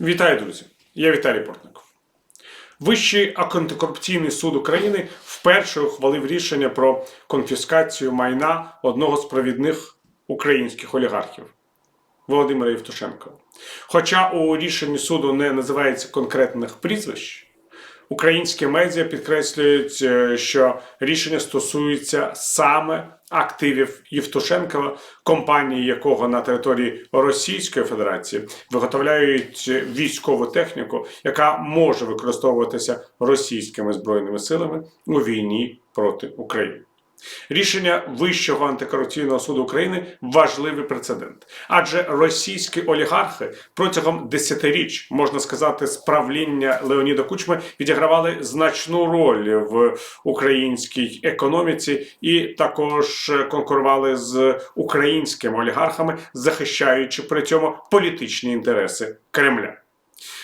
Вітаю, друзі! Я Віталій Портников. Вищий антикорупційний суд України вперше ухвалив рішення про конфіскацію майна одного з провідних українських олігархів Володимира Євтушенка. Хоча у рішенні суду не називається конкретних прізвищ, українські медіа підкреслюють, е, що рішення стосується саме активів Євтушенкова, компанії якого на території Російської Федерації виготовляють військову техніку, яка може використовуватися російськими збройними силами у війні проти України. Рішення Вищого антикорупційного суду України важливий прецедент, адже російські олігархи протягом десятиріч, можна сказати, з правління Леоніда Кучми відігравали значну роль в українській економіці і також конкурували з українськими олігархами, захищаючи при цьому політичні інтереси Кремля.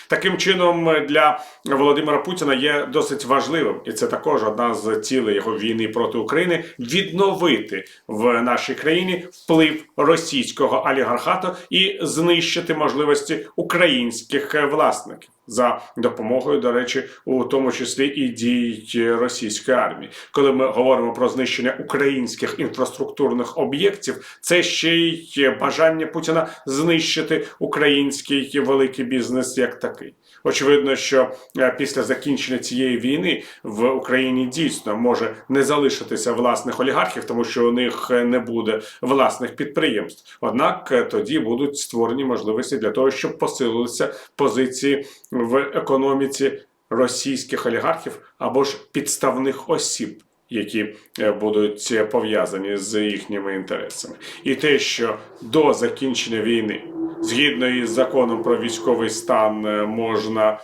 Таким чином, для Володимира Путіна є досить важливим, і це також одна з цілей його війни проти України відновити в нашій країні вплив російського олігархату і знищити можливості українських власників. За допомогою, до речі, у тому числі і дій російської армії, коли ми говоримо про знищення українських інфраструктурних об'єктів, це ще й бажання Путіна знищити український великий бізнес як такий. Очевидно, що е, після закінчення цієї війни в Україні дійсно може не залишитися власних олігархів, тому що у них не буде власних підприємств. Однак е, тоді будуть створені можливості для того, щоб посилилися позиції в економіці російських олігархів або ж підставних осіб. Які е, будуть пов'язані з їхніми інтересами, і те, що до закінчення війни, згідно із законом про військовий стан, е, можна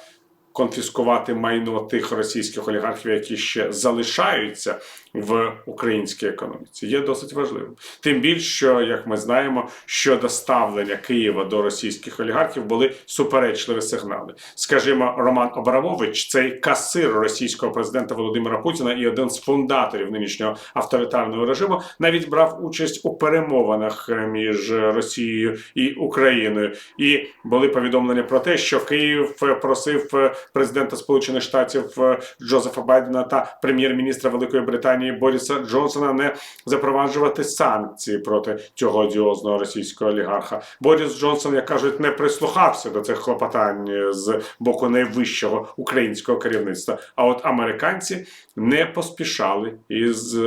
конфіскувати майно тих російських олігархів, які ще залишаються в українській економіці, є досить важливим. Тим більше, що, як ми знаємо, щодо ставлення Києва до російських олігархів були суперечливі сигнали. Скажімо, Роман Абрамович, цей касир російського президента Володимира Путіна і один з фундаторів нинішнього авторитарного режиму, навіть брав участь у перемовинах між Росією і Україною. І були повідомлення про те, що Київ просив президента Сполучених Штатів Джозефа Байдена та прем'єр-міністра Великої Британії Боріса Джонсона не запроваджувати санкції проти цього одіозного російського олігарха. Боріс Джонсон, як кажуть, не прислухався до цих клопотань з боку найвищого українського керівництва. А от американці не поспішали із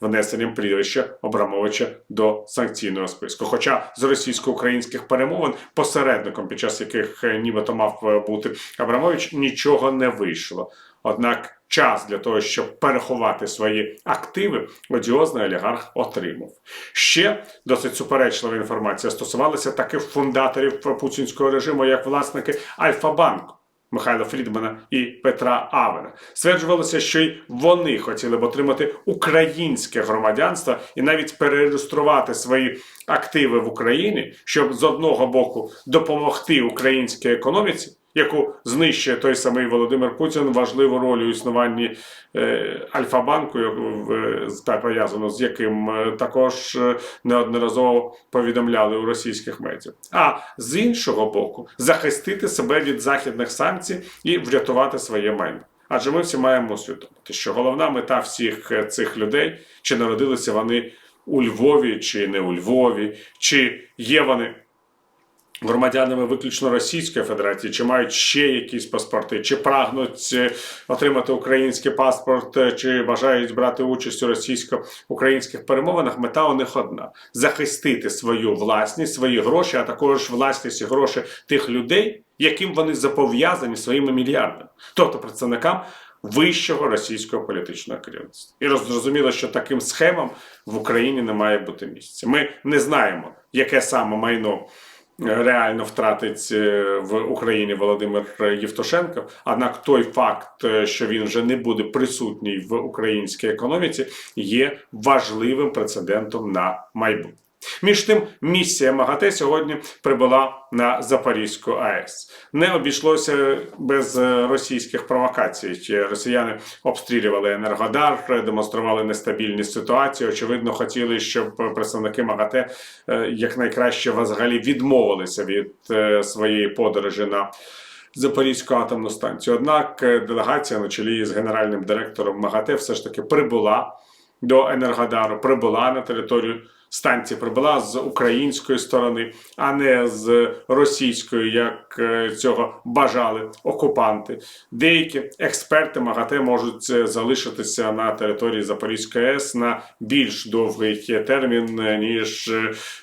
внесенням прізвища Абрамовича до санкційного списку. Хоча з російсько-українських перемовин посередником, під час яких нібито мав бути Абрамович, нічого не вийшло. Однак час для того, щоб переховати свої активи, одіозний олігарх отримав. Ще досить суперечлива інформація стосувалася таких фундаторів путінського режиму, як власники Альфа-банку. Михайла Фрідмана і Петра Авера стверджувалося, що й вони хотіли б отримати українське громадянство і навіть перереєструвати свої активи в Україні, щоб з одного боку допомогти українській економіці яку знищує той самий Володимир Путін важливу роль у існуванні е, Альфа-банку, та пов'язано з яким е, також е, неодноразово повідомляли у російських медіа. А з іншого боку, захистити себе від західних санкцій і врятувати своє майно. Адже ми всі маємо усвідомити, що головна мета всіх цих людей, чи народилися вони у Львові, чи не у Львові, чи є вони громадянами виключно Російської Федерації, чи мають ще якісь паспорти, чи прагнуть е, отримати український паспорт, чи бажають брати участь у російсько-українських перемовинах. Мета у них одна: захистити свою власність, свої гроші, а також власність і гроші тих людей, яким вони зобов'язані своїми мільярдами, тобто представникам. Вищого російського політичного керівництва і зрозуміло, що таким схемам в Україні не має бути місця. Ми не знаємо, яке саме майно реально втратить е, в Україні Володимир Євтушенко. Однак той факт, е, що він вже не буде присутній в українській економіці, є важливим прецедентом на майбутнє. Між тим, місія МАГАТЕ сьогодні прибула на Запорізьку АЕС. Не обійшлося без російських провокацій. Росіяни обстрілювали Енергодар, демонстрували нестабільність ситуації. Очевидно, хотіли, щоб представники МАГАТЕ е, якнайкраще взагалі відмовилися від е, своєї подорожі на Запорізьку атомну станцію. Однак е, делегація на чолі з генеральним директором МАГАТЕ все ж таки прибула до Енергодару, прибула на територію станції, прибула з української сторони, а не з російської, як е, цього бажали окупанти. Деякі експерти МАГАТЕ можуть е, залишитися на території Запорізької АЕС на більш довгий термін, е, ніж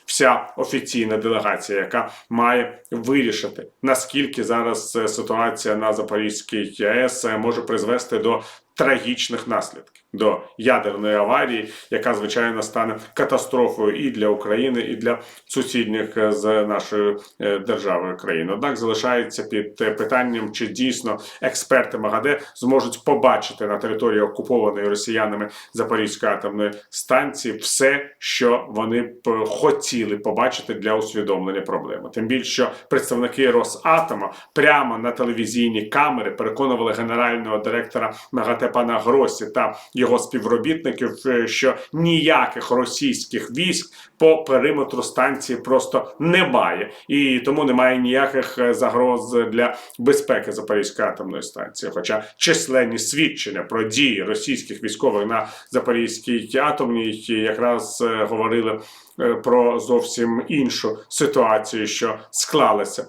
вся офіційна делегація, яка має вирішити, наскільки зараз ситуація на Запорізькій АЕС може призвести до трагічних наслідків. До ядерної аварії, яка звичайно стане катастрофою і для України, і для сусідніх е, з нашою е, державою країн. Однак залишається під е, питанням, чи дійсно експерти МАГАДЕ зможуть побачити на території окупованої росіянами Запорізької атомної станції все, що вони б хотіли побачити для усвідомлення проблеми. Тим більше, що представники Росатома прямо на телевізійні камери переконували генерального директора МАГАТЕ пана Гросі та його співробітників, е, що ніяких російських військ по периметру станції просто немає, і тому немає ніяких е, загроз для безпеки Запорізької атомної станції. Хоча численні свідчення про дії російських військових на Запорізькій атомній якраз е, говорили про зовсім іншу ситуацію, що склалася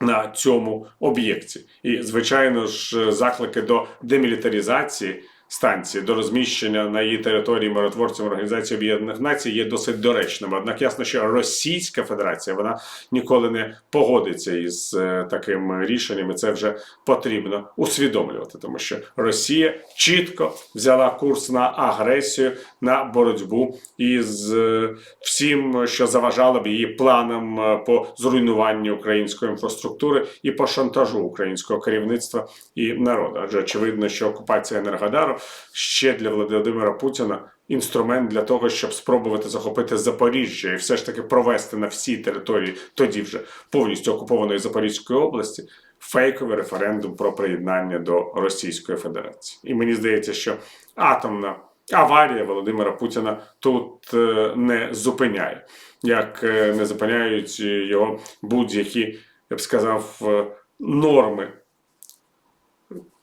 на цьому об'єкті. І, звичайно ж, заклики до демілітаризації станції, до розміщення на її території миротворців Організації Об'єднаних Націй є досить доречними. Однак ясно, що Російська Федерація вона ніколи не погодиться із е, таким рішенням, і це вже потрібно усвідомлювати, тому що Росія чітко взяла курс на агресію, на боротьбу із е, всім, що заважало б її планам е, по зруйнуванню української інфраструктури і по шантажу українського керівництва і народу. Адже очевидно, що окупація Енергодару ще для Володимира Путіна інструмент для того, щоб спробувати захопити Запоріжжя і все ж таки провести на всій території тоді вже повністю окупованої Запорізької області. Фейковий референдум про приєднання до Російської Федерації, і мені здається, що атомна аварія Володимира Путіна тут е, не зупиняє, як е, не зупиняють його будь-які, я б сказав, е, норми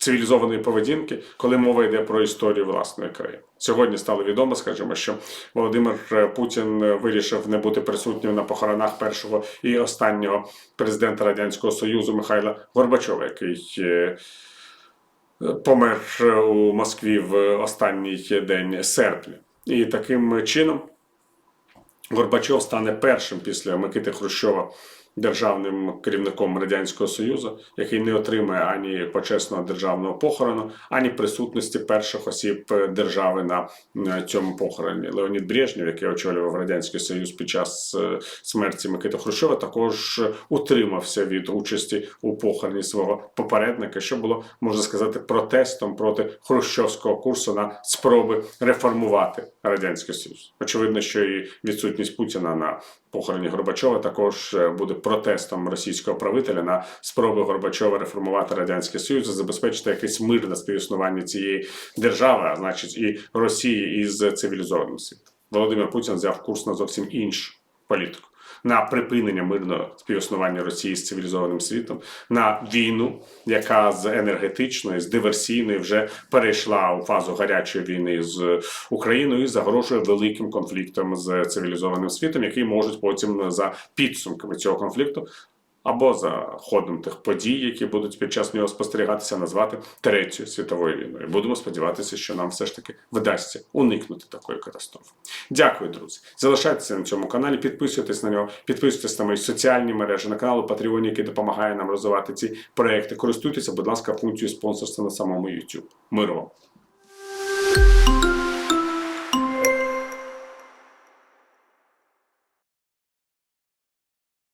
цивілізованої поведінки, коли мова йде про історію власної країни. Сьогодні стало відомо, скажімо, що Володимир е, Путін е, вирішив не бути присутнім на похоронах першого і останнього президента Радянського Союзу Михайла Горбачова, який е, помер у Москві в останній день серпня. І таким чином Горбачов стане першим після Микити Хрущова державним керівником Радянського Союзу, який не отримає ані почесного державного похорону, ані присутності перших осіб держави на цьому похороні. Леонід Брежнєв, який очолював Радянський Союз під час е, смерті Микити Хрущова, також утримався від участі у похороні свого попередника, що було можна сказати протестом проти хрущовського курсу на спроби реформувати радянський союз. Очевидно, що і відсутність Путіна на похороні Горбачова також е, буде протестом російського правителя на спроби Горбачова реформувати радянський союз, і забезпечити якесь мирне співіснування цієї держави, а значить і Росії із цивілізованим світом. Володимир Путін взяв курс на зовсім іншу політику. На припинення мирного співіснування Росії з цивілізованим світом, на війну, яка з енергетичної, з диверсійної вже перейшла у фазу гарячої війни з Україною і загрожує великим конфліктом з цивілізованим світом, який можуть потім за підсумками цього конфлікту або за ходом тих подій, які будуть під час нього спостерігатися, назвати третьою світовою війною. Будемо сподіватися, що нам все ж таки вдасться уникнути такої катастрофи. Дякую, друзі. Залишайтеся на цьому каналі, підписуйтесь на нього, підписуйтесь на мої соціальні мережі, на канал Patreon, який допомагає нам розвивати ці проекти. Користуйтеся, будь ласка, функцією спонсорства на самому YouTube. Вам!